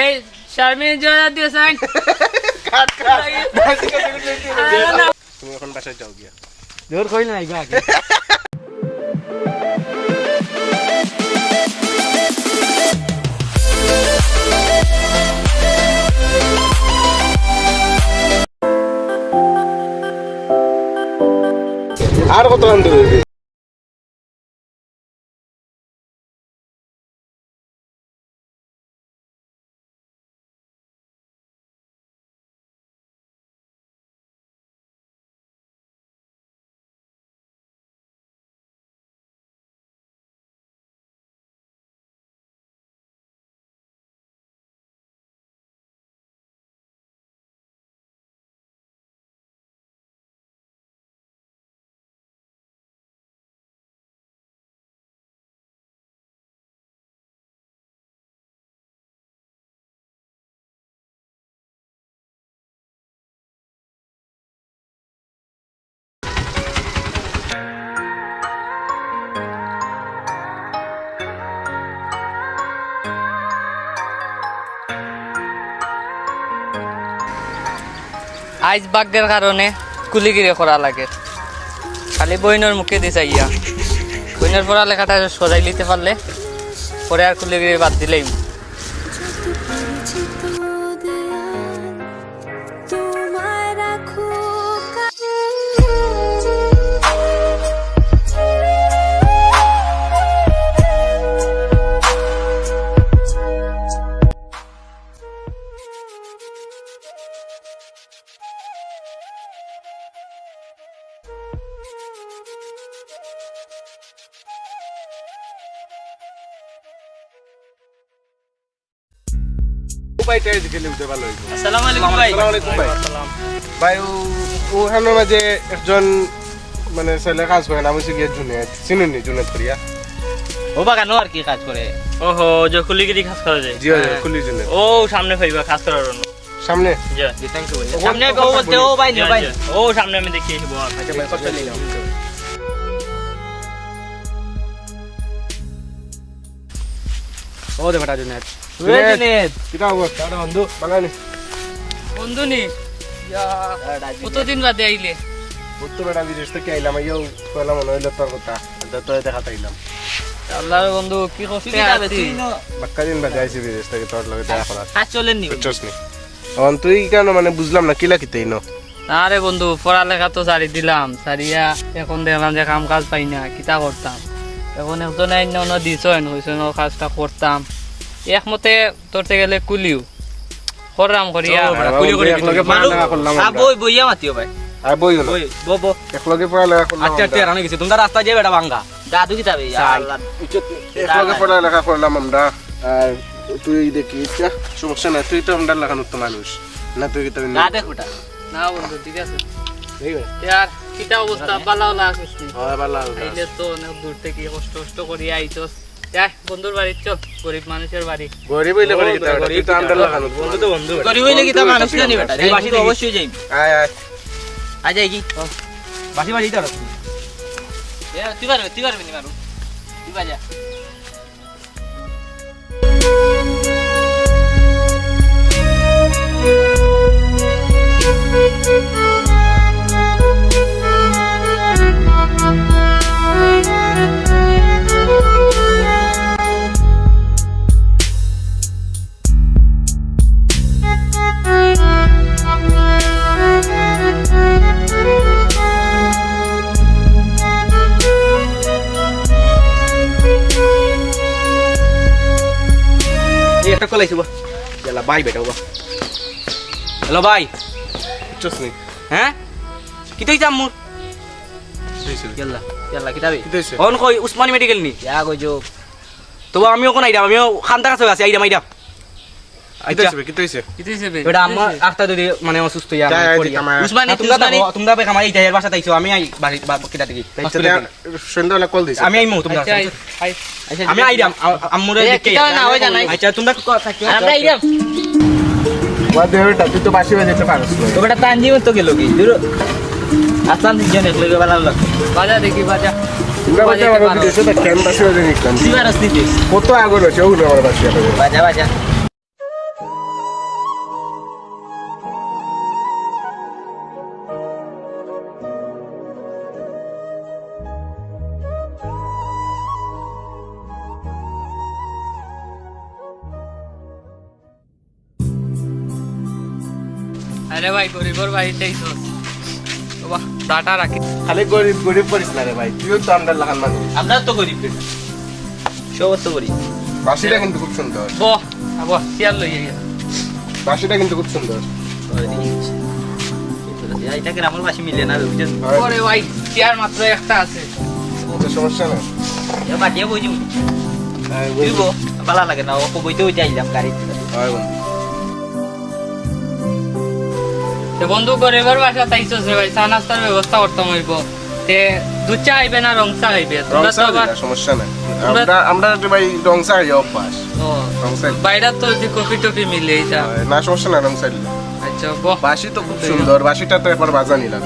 এই শারমিন জোড়া সাইন কাট কাট। না তুমি এখন বাসায় যাও গিয়া। জোর কইল না ইবা আগে আর কত রান আইস বাগ্যের কারণে কুলিগিরি করা লাগে। খালি বইনের মুখে দিছে ইয়া। বইনের পড়ালেখাটা সজাই নিতে পারলে পরে আর কুলিগিরি বাদ দিলেই। ভাই টাইজ গেলে উঠে ভালো হইব আসসালামু আলাইকুম ভাই। আসসালামু আলাইকুম ভাই। ভাই ও- ওখানের মাঝে একজন মানে ছেলে কাজ করে নাম হচ্ছে গিয়ে জুনেদ চিনুনি জুনেদ করিয়া ও বাগানো আর কি কাজ করে? ওহো যে কুলিগিরি কাজ করা যায় জি জি খুলি জুনেদ ও সামনে ফাইবা কাজ করার জন্য। সামনে? জি। থ্যাংক ইউ ওখানে সামনে ও বলতে ও ভাই ভাই। ও সামনে আমি দেখিয়ে দেবো আচ্ছা ভাই কথা নিলাম? ও দে বেটা জুনেদ জুনেদ। জুনেদ কিটা অবস্থা আরে বন্ধু ভালো নি বন্ধু নি কতদিন বাদে আইলে বুঝতে বেটা বিদেশ থেকে আইলাম আইয়াও কইলাম মনে হইল তোর কথা তো দেখা পাইলাম আল্লাহর বন্ধু কি কষ্টে আছি বাক্কা দিন বাদে আইছি বিদেশ থেকে তোর লগে দেখা করার কাজ চলেন নি বুঝছস নি এখন তুই কেন মানে বুঝলাম না কিলা কিতেই ন আরে বন্ধু পড়ালেখা তো সারি দিলাম সারিয়া এখন দেখলাম যে কাম কাজ পাই না কিতা করতাম এখন একজন অন্য অন্য দিছন হয়েছেন কাজটা করতাম। একমতে তোরতে গেলে কুলিও। করলাম করিয়া করে। বই বইয়া মাতিও ভাই। আর বই হলো বই বো বো একলগে পড়ালেখা করলাম আচ্ছা আচ্ছা রানো গেছি তোমরা রাস্তা যাবে বেটা বাঙ্গা দাদু কি যাবে একলগে পড়ালেখা করলাম আমরা। আর তুই দেখি ইচ্ছা সমস্যা নাই। তুই তো আমরা লাগানোর তো মানুষ না তুই কিতাবি না দেখ না বন্ধু ঠিক আছে। আর কিতা অবস্থা? বালা বালা আছিস নি? আইলে তো অনেক দূর থেকে কষ্ট কষ্ট করিয়া আইতস যাই বন্ধুর বাড়ি চল গরিব মানুষের বাড়ি। গরিব হইলে তো বন্ধু তো বন্ধু। গরিব হইলে কি মানুষ জানি বেটা? এই বাসি তো অবশ্যই যাই আয় আয়। আজ যাই কি? বাসি বাসি তো তুই পারবি তুই পারবি নি মারু। তুই বাজা। এই একটা কল আইছে বা ইয়ালা বাই বেটা বা হ্যালো বাই বুঝছস নি হ্যাঁ? কি যাম মোর ইয়াল্লা ইয়াল্লা কি যাবি কি হইছে? অন কই উসমানী মেডিকেল নি? ইয়া কই তো তবু আমিও কোন আইডাম আমিও খান্তা কাছে আছি আইডাম আইডাম। মানে অসুস্থ যাই, আমি আই করি। দিক আমার। উসমানী তোমরা দেখো তোমরা দেখো আমার এই জায়গার বাসা তাইছো আমি আই বাড়ি বা কিটা দিকে সন্ধ্যাবেলা কল দিছে আমি আইমু তোমরা আই আই আমি আইডাম আম্মুরে দেখে কিটা না, ওই জানাই। আচ্ছা তোমরা থাকিও আমরা আইরাম তুই তো বাসি বাজাতে পারছ তো বেটা তানজি মতো গেল কি দূর আসলাম তিনজন একলে ভালো লাগল বাজা দেখি বাজা কত আগর আছে ওগুলো আমার বাসি বাজা বাজা আরে ভাই গরিবর বাড়িতেই তো। বাবা দাটা রাখি। খালি গরিব গরিব করিস না রে ভাই তুইও তো আমরা লাগান মানুষ আমরা তো গরিব বেটা সব তো গরিব বাসিটা কিন্তু খুব সুন্দর। বহ আবো চেয়ার লই গিয়া বাসিটা কিন্তু খুব সুন্দর। এটা গ্রামের বাসি মিলে না বুঝছেন ওরে ভাই চেয়ার মাত্র একটা আছে। সমস্যা না বাটিয়ে বই হ্যাঁ, তুই লাগে না ও বইতেও যাইলাম গাড়িতে। হয় বন্ধু। তে বন্ধু গরিবর বাসা তাইছো রে ভাই চা নাস্তার ব্যবস্থা করতাম হইব। তে দুধ চা আইবে না রং চা আইবে? তোমরা তো সমস্যা নাই। আমরা আমরা ভাই রং চা অভ্যাস। ও বাইরে তো যে কফি টফি মিলে এইটা না সমস্যা না রং চা আচ্ছা বহ বাসি তো খুব সুন্দর বাসিটা তো একবার বাজা নিলাম।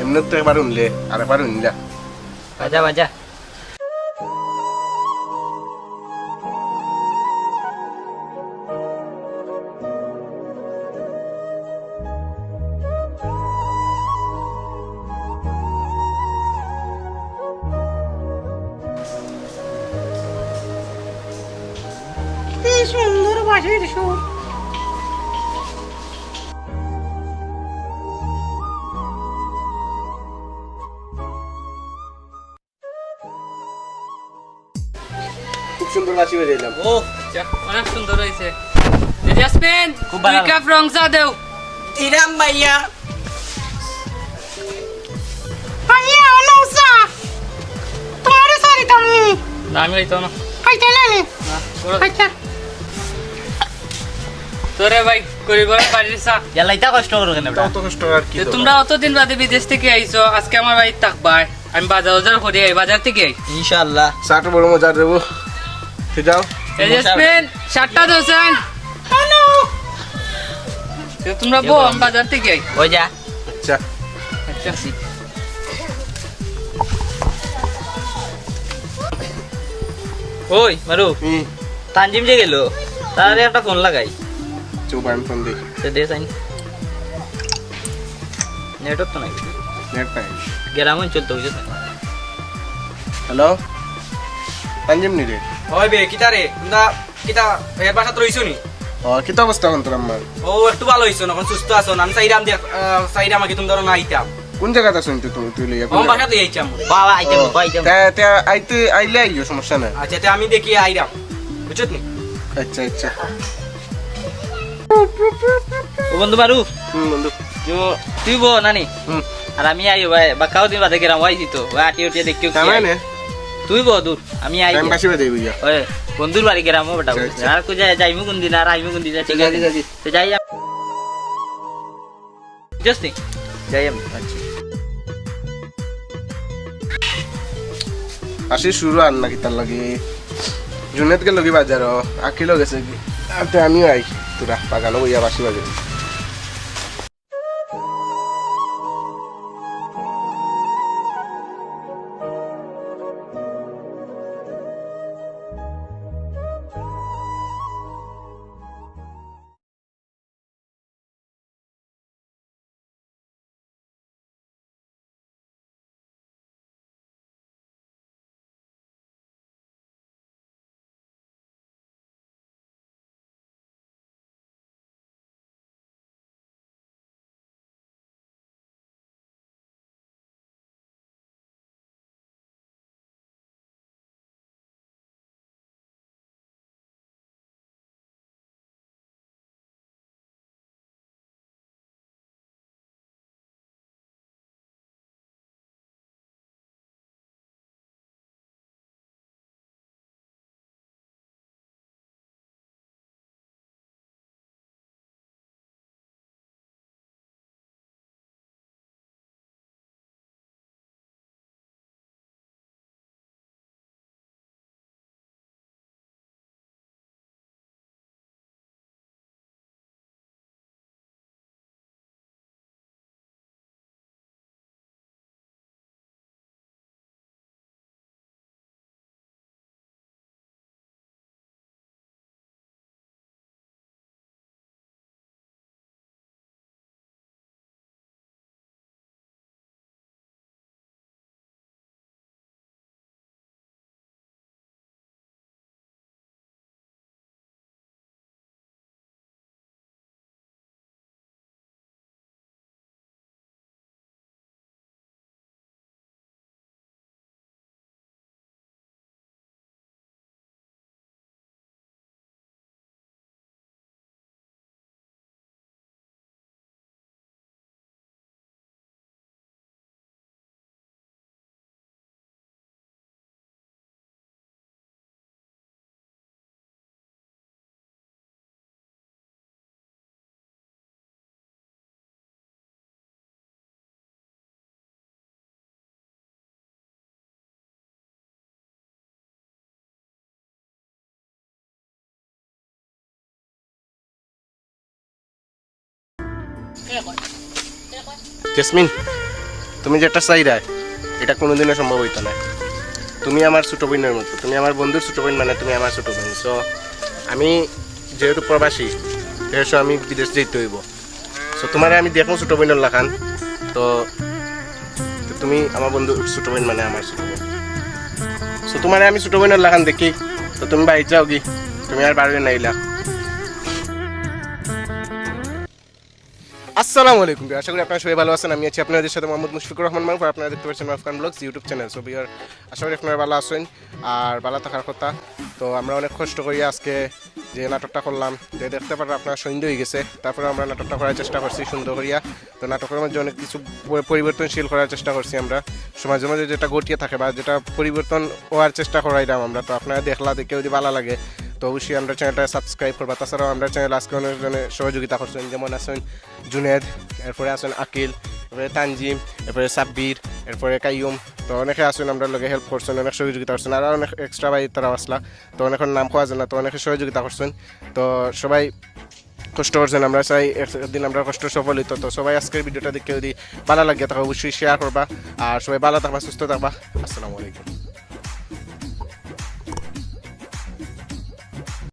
এমনি তো একবার উনলে আর একবার উনলা। বাজা বাজা। খুব সুন্দর বাসি বেজে দিলাম ও অনেক সুন্দর হয়েছে। জাসমিন খুব ভালো। কাপ রং চা দেও। ইরাম ভাইয়া। ভাইয়া অনুসা তোমার সারি তুমি না আমি হইতো না। খাইতে না, আচ্ছা তোরে ভাই গরিবর বাড়ির চা। জ্বালাইতা কষ্ট করো কেন তাও তো কষ্ট আর কি তোমরা অতদিন বাদে বিদেশ থেকে আইছো আজকে আমার আমি বাজার বাজার করি আই বাজার থেকে আই। ইনশাআল্লাহ। চাটা বড় মজা দেবো। ঠিক যাও। এই জাসমিন সাতটা দোসান তোমরা বো আমি বাজার থেকে আই। ওই যা। আচ্ছা। আচ্ছা ওই মারু। হুম। তানজিম যে গেল তারে একটা ফোন লাগাই। চুপ আমি ফোন দিই। তো নাই। নেট নাই। গ্রাম অঞ্চল তো বুঝছ হ্যালো? তানজিম নি রে? ওই বে কিতা রে? তোমরা কিতা এর বাসা তো রইছো নি? ও কি তো অবস্থা এখন তোর আমার ও একটু ভালো হইছো না এখন সুস্থ আছো। না আমি চাইরাম দিয়া চাইরাম আমাকে তুমি ধরো না আইতাম। কোন জায়গাতে শুনতে তুই তুই লইয়া কোন? বাসাতে আইতাম। বাবা আইটেম ও, আইটেম তা- তা আইতে আইলে আইও সমস্যা নাই। আচ্ছা তে আমি দেখি আইরাম বুঝছত নি? আচ্ছা আচ্ছা। ও বন্ধু মারু হুম বন্ধু। जो তুই বো নানি? হুম। আর আমি আইও ভাই। বাকাও দিন বাদে গ্রাম আইছি তো ওই আটি উঠে দেখিও তুই বো দূর আমি আই টাইম বাসি বাজে বুঝা ওই বন্ধুর বাড়ি গ্রাম বেটা। আচ্ছা। আচ্ছা। আর কো যাই যাইমু কোন দিন আর আইমু কোন দিন ঠিক আছে তো যাই জাস্ট যাই আমি। আচ্ছা। আসি শুরু আর নাকি তার লাগে। জুনেত কে লগি বাজার আকিলো গেছে আর আমিও আই। তোরা বাগানো বইয়া বাসি জেসমিন, তুমি যেটা চাইরা এটা কোনোদিনও সম্ভব হইতো না। তুমি আমার ছোট বোনের মতো, তুমি আমার বন্ধুর ছোট বোন মানে তুমি আমার ছোট বোন। সো আমি যেহেতু প্রবাসী, সেহেতু আমি বিদেশ যেতে হইব। সো তোমার আমি দেখো ছোট বোনের লাখান। তো তুমি আমার বন্ধু ছোট বোন মানে আমার ছোট বোন। সো তোমার আমি ছোট বোনের লাখান দেখি। তো তুমি বাড়ি যাও কি তুমি আর বাড়ি নাইলা আসসালামু আলাইকুম। আশা করি আপনারা সবাই ভালো আছেন। আমি আছি আপনাদের সাথে মোহাম্মদ মুশফিকুর রহমান মারুফ আপনারা দেখতে পাচ্ছেন Maruf Khan vlogs YouTube channel. So বিয়ার আশা করি আপনারা ভালো আছেন, আর ভালো থাকার কথা। তো আমরা অনেক কষ্ট করি আজকে যে নাটকটা করলাম। যে দেখতে পারেন আপনারা সন্ধ্যে হয়ে গেছে। তারপরে আমরা নাটকটা করার চেষ্টা করছি সুন্দর করিয়া। তো নাটকের মধ্যে অনেক কিছু পরিবর্তনশীল করার চেষ্টা করছি আমরা। সমাজের মধ্যে যেটা গটিয়ে থাকে বা যেটা পরিবর্তন হওয়ার চেষ্টা করাইলাম আমরা। তো আপনারা দেখলা, দেখে যদি ভালো লাগে তো অবশ্যই আমরা চ্যানেলটা সাবস্ক্রাইব করবা। তাছাড়াও আমরা চ্যানেল আজকে অনেকজনে সহযোগিতা করছেন, যেমন আছেন জুনেদ, এরপরে আছেন আকিল, এরপরে তানজিম, এরপরে সাব্বির, এরপরে কাইয়ুম। তো অনেকে আছেন, আমরা লগে হেল্প করছেন, অনেক সহযোগিতা করছেন, আর অনেক এক্সট্রা বাই তারা আসলা। তো অনেক নাম পাওয়া যায় না তো অনেকে সহযোগিতা করছেন। তো সবাই কষ্ট করছেন, আমরা চাই একদিন আমরা কষ্ট সফল হইতো তো সবাই আজকের ভিডিওটা দেখে যদি ভালো লাগে, তাহলে অবশ্যই শেয়ার করবা। আর সবাই ভালো থাকবা, সুস্থ থাকবা। আসসালামু আলাইকুম।